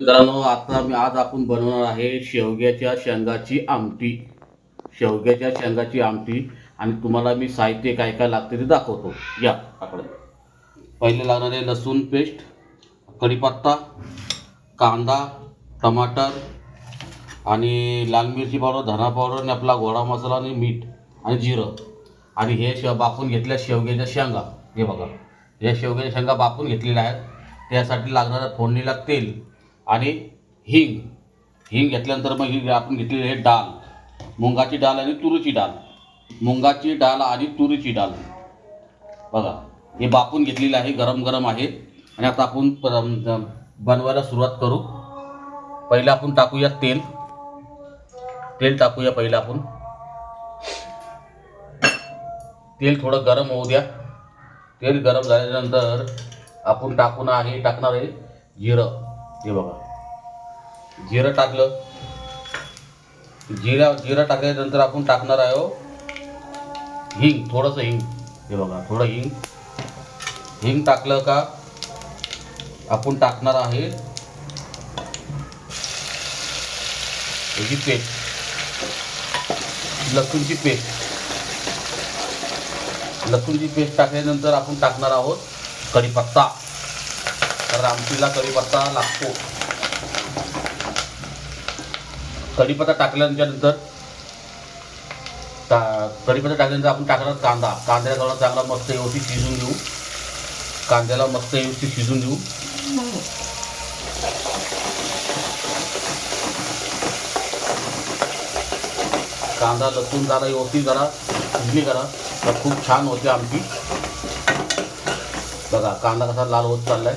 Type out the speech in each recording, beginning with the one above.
मित्रांनो आता मी आज आपण बनवणार आहे शेवग्याच्या शेंगाची आमटी. शेवग्याच्या शेंगाची आमटी आणि तुम्हाला मी साहित्य काय काय लागते ते दाखवतो. या आकडे. पहिले लागणारे लसूण पेस्ट कढीपत्ता कांदा टमाटर आणि लाल मिरची पावडर धना पावडर आणि आपला गोडा मसाला आणि मीठ आणि जिरं. आणि हे शेव बापून घेतल्या शेवग्याच्या शेंगा. हे बघा. या शेवग्याच्या शेंगा बापून घेतलेल्या आहेत. त्यासाठी लागणारं फोडणीला तेल. आणि हिंग. हिंग घेतल्यानंतर मग ही आपण घेतलेली आहे डाळ. मुंगाची डाळ आणि तुरीची डाळ. मुंगाची डाळ आणि तुरीची डाळ. बघा हे बापून घेतलेलं आहे गरम गरम आहे. आणि आता आपण बनवायला सुरुवात करू. पहिलं आपण टाकूया तेल. तेल टाकूया पहिलं आपण. तेल थोडं गरम होऊ द्या. तेल गरम झाल्यानंतर आपण टाकून आहे टाकणार आहे जिरं. हे बघा. जिरं टाकलं. जिरा जिरं टाकल्यानंतर आपण टाकणार आहे हो. हिंग थोडंसं हिंग. हे बघा थोडं हिंग. हिंग टाकलं का आपण टाकणार आहे याची पेस्ट. लसूणची पेस्ट. लसूणची पेस्ट टाकल्यानंतर आपण टाकणार आहोत कढीपत्ता. तर आमटीला कढीपत्ता लागतो. कढीपत्ता टाकल्यानंतर टा कढीपत्ता टाकल्यानंतर आपण टाकणार कांदा. कांद्याला थोडा चांगला मस्त व्यवस्थित शिजून घेऊ. कांद्याला मस्त व्यवस्थित शिजून देऊ कांदा लसूण जरा व्यवस्थित जरा शिजली करा. तर खूप छान होते आमची. बघा कांदा कसा लाल होत चाललाय.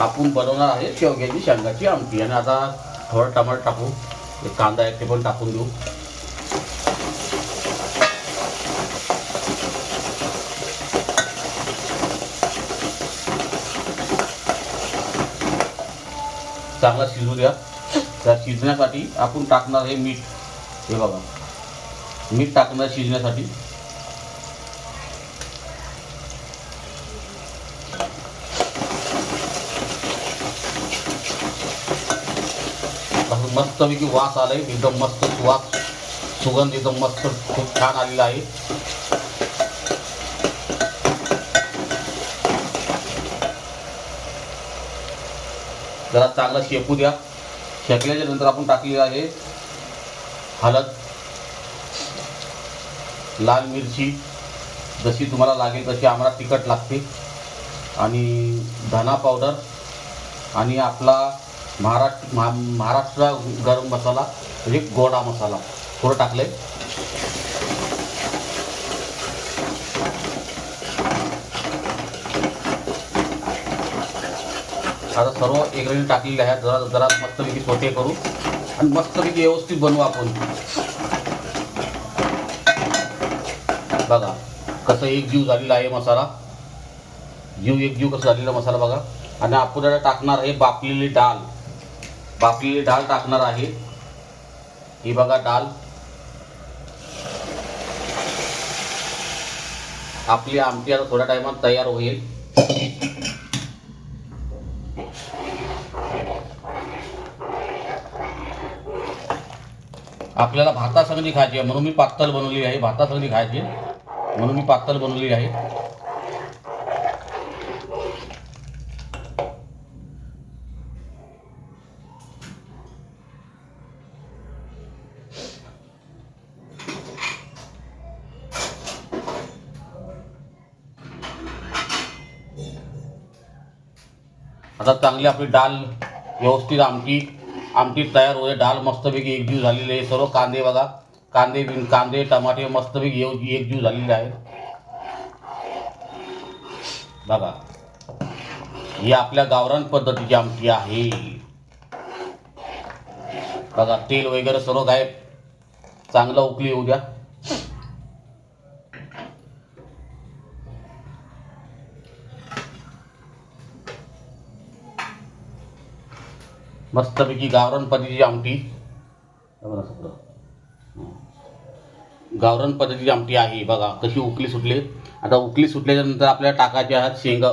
आपण बनवणार आहे शेवग्याची शेंगाची आमटी. आणि आता थोडं टमाटर टाकू. एक कांदा एक ते पण टाकून देऊ. चांगला शिजू द्या. त्या शिजण्यासाठी आपण टाकणार हे मीठ. हे बघा. मीठ टाकणार शिजण्यासाठी. मस्तपैकी वास आलाय. एकदम मस्त वास सुगंध एकदम मस्त खूप छान आलेला आहे. जरा चांगला शेकू द्या. शेकल्याच्या नंतर आपण टाकलेलं आहे हळद लाल मिरची. जशी तुम्हाला लागेल तशी आम्हाला तिखट लागते. आणि धना पावडर आणि आपला महाराष्ट्र महा महाराष्ट्र गरम मसाला म्हणजे गोडा मसाला. थोडं टाकलं आहे आता सर्व इंग्रेडियंट टाकलेले आहेत. जरा जरा मस्तपैकी सोटे करू. आणि मस्तपैकी व्यवस्थित बनवू आपण. बघा कसं एक जीव झालेला आहे मसाला. जीव एक जीव कसं झालेला मसाला बघा. आणि आपण टाकणार हे बापलेली डाळ. बाकी डाळ टाकणार आहे. ही बघा डाळ आपली आमटी आता थोड्या टायमात तयार होईल. आपल्याला भातासंगणी खायची आहे म्हणून मी पातळ बनवली आहे. भातासंगणी खायची आहे. म्हणून मी पातळ बनवली आहे. आता चांगली आपली डाळ व्यवस्थित आमटी आमटी तयार होते. डाळ मस्तपैकी एकजीव झालेली आहे. सर्व कांदे बघा. कांदे बिन कांदे टमाटे मस्तपैकी एक एकजीव झालेले आहे बघा. ही आपल्या गावरान पद्धतीची आमटी आहे. बघा तेल वगैरे सर्व गायब. चांगलं उकली येऊ द्या. मस्तपैकी गावरान पद्धतीची आमटी. गावरण गावरान पद्धतीची आमटी आहे बघा कशी उकली सुटली. आता उकली सुटल्याच्यानंतर आपल्याला टाकायच्या आहेत शेंगा.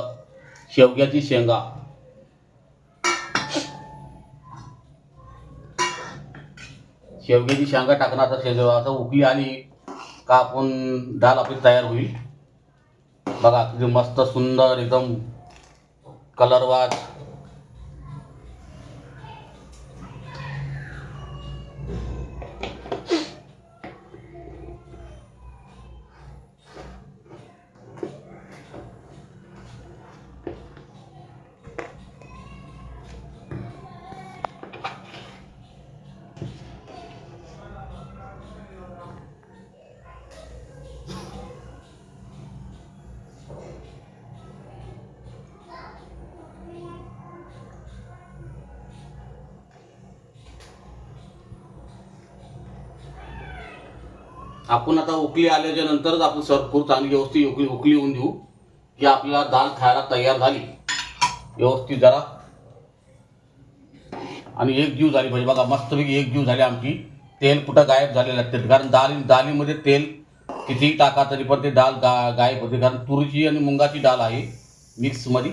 शेवग्याची शेंगा. शेवग्याची शेंगा टाकणार तर शेंगा आता उकली आली का आपण डाळ आपली तयार होईल. बघा किती मस्त सुंदर एकदम कलरवाज आपण आता उकली आल्याच्या नंतरच आपण सरपूर चांगली व्यवस्थित उकली उकली होऊन देऊ की आपल्याला दाल खायला तयार झाली. व्यवस्थित जरा. आणि एक जीव झाली पाहिजे. बघा मस्तपैकी एक जीव झाली आमची. तेल कुठं गायब झालेलं असते कारण दाल दालीमध्ये तेल कितीही टाका तरी पण ते डाळ गा गायब होते. कारण तुरीची आणि मुंगाची डाळ आहे मिक्समध्ये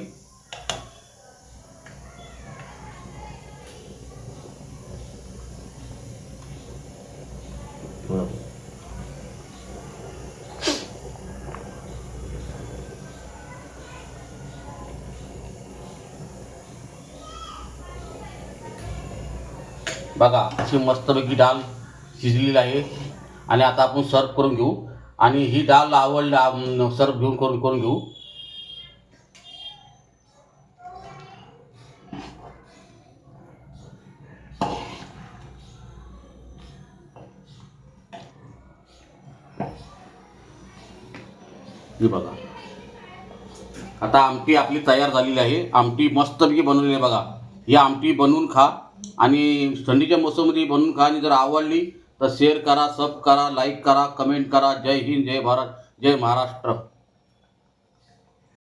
बघा अशी मस्तपैकी डाळ शिजलेली आहे. आणि आता आपण सर्व करून घेऊ. आणि ही डाळ आवडला सर्व घेऊन करून करून घेऊ. हे बघा. आता आमटी आपली तयार झालेली आहे. आमटी मस्तपैकी बनवलेली आहे बघा. ही आमटी बनवून खा. आणि थंडीच्या मोसममध्ये बनवून कहाणी जर आवडली तर शेअर करा सब करा लाईक करा कमेंट करा. जय हिंद जय भारत जय महाराष्ट्र.